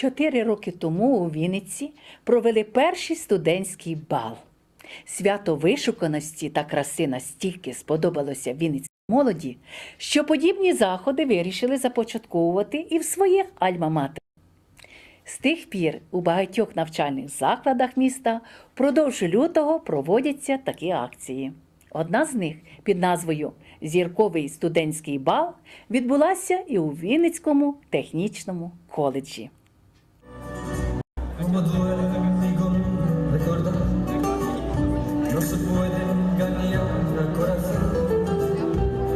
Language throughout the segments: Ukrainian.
Чотири роки тому у Вінниці провели перший студентський бал. Свято вишуканості та краси настільки сподобалося Вінницькій молоді, що подібні заходи вирішили започатковувати і в своїх альма-матер. З тих пір у багатьох навчальних закладах міста впродовж лютого проводяться такі акції. Одна з них під назвою Зірковий студентський бал відбулася і у Вінницькому технічному коледжі. Como duele mi con recordar No se puede engañar al corazón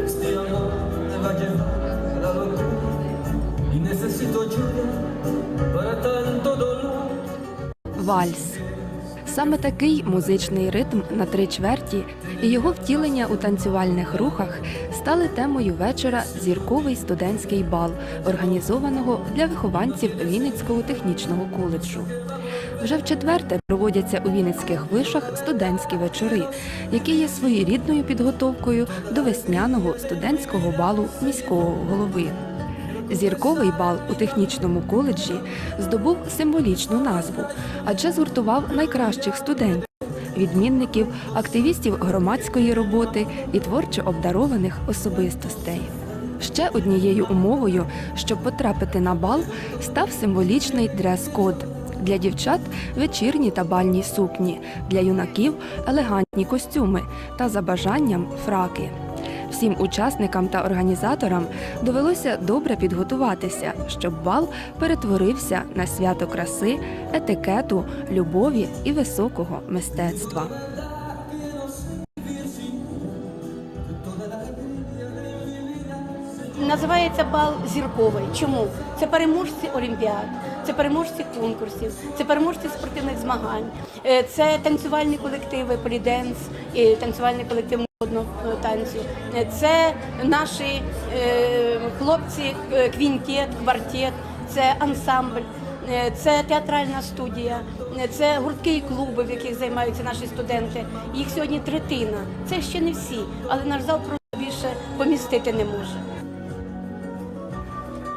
Este amor me va a llevar a la locura Y necesito ayuda para tanto dolor Вальс. Саме такий музичний ритм на три чверті і його втілення у танцювальних рухах стали темою вечора Зірковий студентський бал, організованого для вихованців Вінницького технічного коледжу. Вже в четверте проводяться у Вінницьких вишах студентські вечори, які є своєрідною підготовкою до весняного студентського балу міського голови. Зірковий бал у технічному коледжі здобув символічну назву, адже згуртував найкращих студентів, відмінників, активістів громадської роботи і творчо обдарованих особистостей. Ще однією умовою, щоб потрапити на бал, став символічний дрес-код. Для дівчат вечірні та бальні сукні, для юнаків елегантні костюми та за бажанням фраки. Всім учасникам та організаторам довелося добре підготуватися, щоб бал перетворився на свято краси, етикету, любові і високого мистецтва. Називається бал зірковий. Чому? Це переможці олімпіад, це переможці конкурсів, це переможці спортивних змагань, е, це танцювальні колективи поліденс танцювальний колектив модного танцю. Це наші е, хлопці, е, квінтет, квартет, це ансамбль. Е, Це театральна студія, це гуртки і клуби, в яких займаються наші студенти. Їх сьогодні третина. Це ще не всі, але наш зал просто більше помістити не може.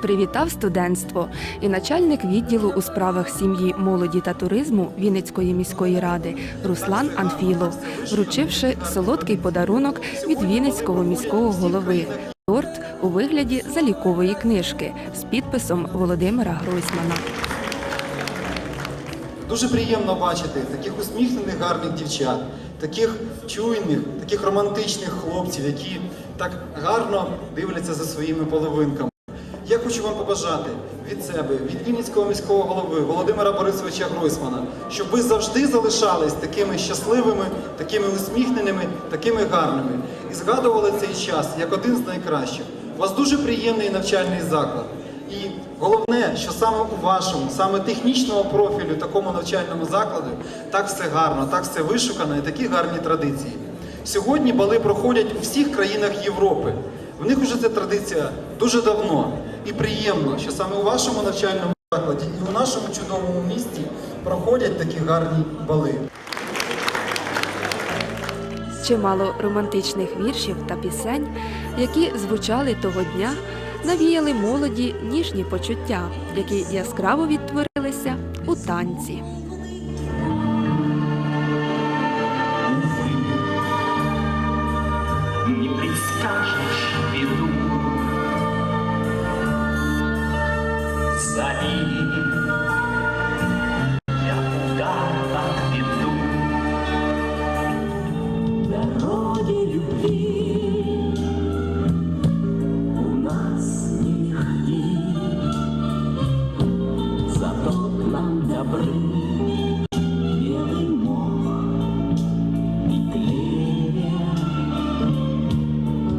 Привітав студентство і начальник відділу у справах сім'ї, молоді та туризму Вінницької міської ради Руслан Анфілов, вручивши солодкий подарунок від Вінницького міського голови. Торт у вигляді залікової книжки з підписом Володимира Гройсмана. Дуже приємно бачити таких усміхнених гарних дівчат, таких чуйних, таких романтичних хлопців, які так гарно дивляться за своїми половинками. Я хочу вам побажати від себе, від Вінницького міського голови Володимира Борисовича Гройсмана, щоб ви завжди залишались такими щасливими, такими усміхненими, такими гарними і згадували цей час як один з найкращих. У вас дуже приємний навчальний заклад. І головне, що саме у вашому, саме технічного профілю, такому навчальному закладу, так все гарно, так все вишукано і такі гарні традиції. Сьогодні бали проходять у всіх країнах Європи. В них вже ця традиція дуже давно. І приємно, що саме у вашому навчальному закладі і у нашому чудовому місті проходять такі гарні бали. Чимало романтичних віршів та пісень, які звучали того дня, навіяли молоді ніжні почуття, які яскраво відтворилися у танці. за ним. Я куда-то иду, дороги любви у нас не ходи, зато к нам добры.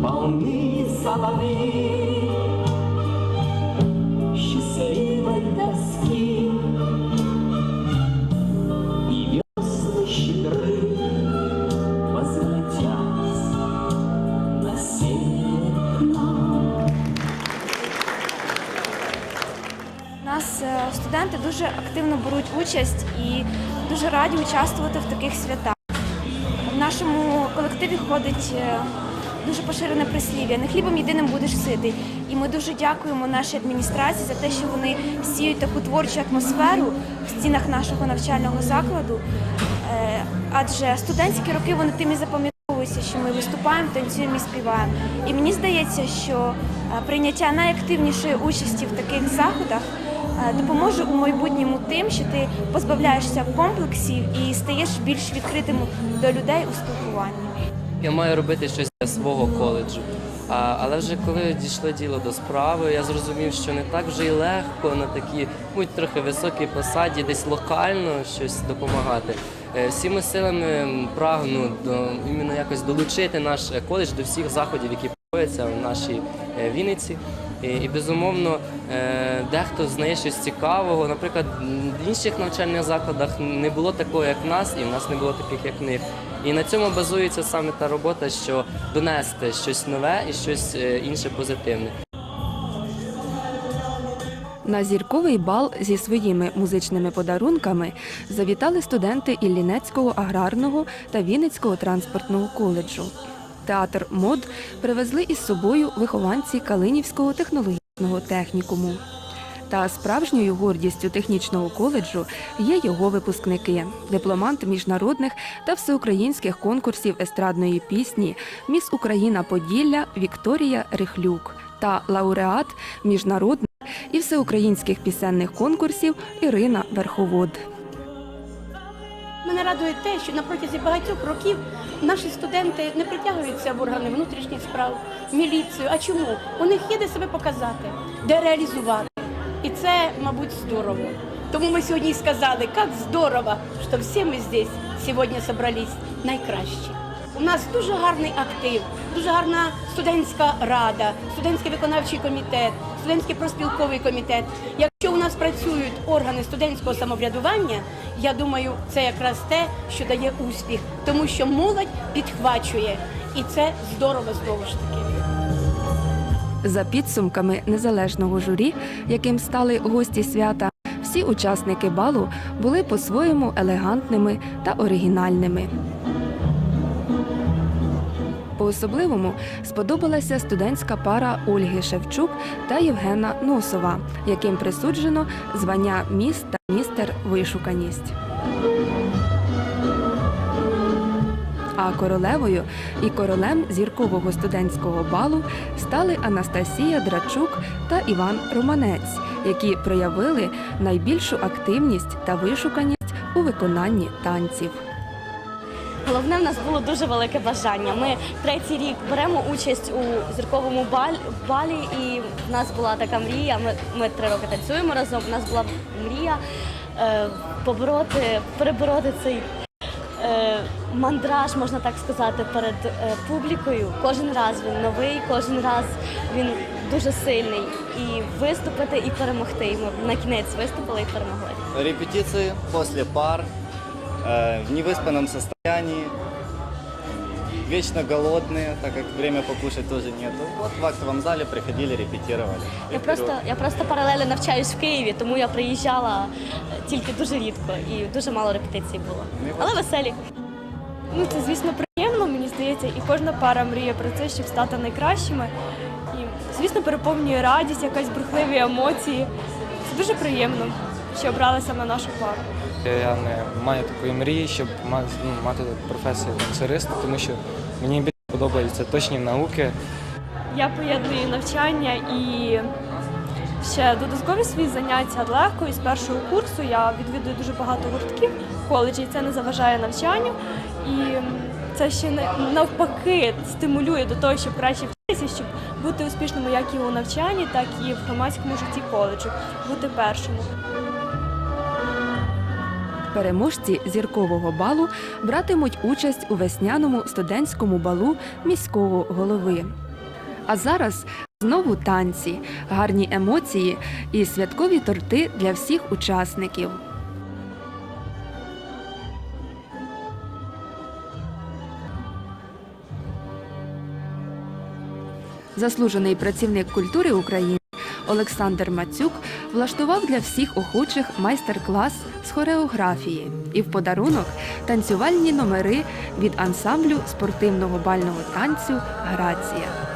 Полны соловей. Студенти дуже активно беруть участь і дуже раді участвувати в таких святах. В нашому колективі ходить е, дуже поширене прислів'я не хлібом єдиним будеш ситий. І ми дуже дякуємо нашій адміністрації за те, що вони сіють таку творчу атмосферу в стінах нашого навчального закладу. Е, Адже студентські роки вони тим і запам'ятовуються, що ми виступаємо, танцюємо і співаємо. І мені здається, що е, прийняття найактивнішої участі в таких заходах допоможе у майбутньому тим, що ти позбавляєшся комплексів і стаєш більш відкритим до людей у спілкуванні. Я маю робити щось для свого коледжу. Але вже коли дійшло діло до справи, я зрозумів, що не так вже й легко на такій, будь трохи високій посаді, десь локально щось допомагати. Е, Всіми силами прагну до іменно якось долучити наш е, коледж до всіх заходів, які проводяться в нашій е, Вінниці. І, безумовно, е, дехто знає щось цікавого. Наприклад, в інших навчальних закладах не було такого, як в нас, і в нас не було таких, як в них. І на цьому базується саме та робота, що донести щось нове і щось е, інше позитивне. На зірковий бал зі своїми музичними подарунками завітали студенти Іллінецького аграрного та Вінницького транспортного коледжу. Театр мод привезли із собою вихованці Калинівського технологічного технікуму. Та справжньою гордістю технічного коледжу є його випускники, дипломант міжнародних та всеукраїнських конкурсів естрадної пісні Міс Україна Поділля Вікторія Рихлюк та лауреат міжнародних і всеукраїнських пісенних конкурсів Ірина Верховод. Мене радує те, що на протязі багатьох років наші студенти не притягуються в органи внутрішніх справ, міліцію. А чому? У них є де себе показати, де реалізувати. І це, мабуть, здорово. Тому ми сьогодні сказали, як здорово, що всі ми здесь сьогодні зібрались найкращі. У нас дуже гарний актив, дуже гарна студентська рада, студентський виконавчий комітет, студентський проспілковий комітет. Якщо у нас працюють органи студентського самоврядування, я думаю, це якраз те, що дає успіх, тому що молодь підхвачує, і це здорово знову ж таки. За підсумками незалежного журі, яким стали гості свята, всі учасники балу були по-своєму елегантними та оригінальними. По-особливому сподобалася студентська пара Ольги Шевчук та Євгена Носова, яким присуджено звання міс та містер вишуканість. А королевою і королем зіркового студентського балу стали Анастасія Драчук та Іван Романець, які проявили найбільшу активність та вишуканість у виконанні танців. Головне, в нас було дуже велике бажання. Ми третій рік беремо участь у зірковому балі, і в нас була така мрія. Ми, ми три роки танцюємо разом. У нас була мрія е, побороти, перебороти цей е, мандраж, можна так сказати, перед е, публікою. Кожен раз він новий, кожен раз він дуже сильний. І виступити, і перемогти. І ми на кінець виступили і перемогли. репетиции после пар, э, в невыспанном состоянии, вечно голодные, так как время покушать тоже нету. Вот в актовом зале приходили, репетировали. Я просто, я просто паралельно навчаюсь в Києві, тому я приїжджала е, тільки дуже рідко і дуже мало репетицій було. Але веселі. Ну, це, звісно, приємно, мені здається, і кожна пара мріє про це, щоб стати найкращими. І, звісно, переповнює радість, якась бурхливі емоції. Це дуже приємно, що обрали саме нашу пару. Я не маю такої мрії, щоб ма- ну, мати професію танцюриста, тому що мені більше подобаються точні науки. Я поєдную навчання і ще додаткові свої заняття легко. І з першого курсу я відвідую дуже багато гуртків в коледжі, і це не заважає навчанню. І це ще навпаки стимулює до того, щоб краще вчитися, щоб бути успішними як і у навчанні, так і в громадському житті коледжу, бути першими. Переможці зіркового балу братимуть участь у весняному студентському балу міського голови. А зараз знову танці, гарні емоції і святкові торти для всіх учасників. Заслужений працівник культури України Олександр Мацюк влаштував для всіх охочих майстер-клас з хореографії і в подарунок танцювальні номери від ансамблю спортивного бального танцю Грація.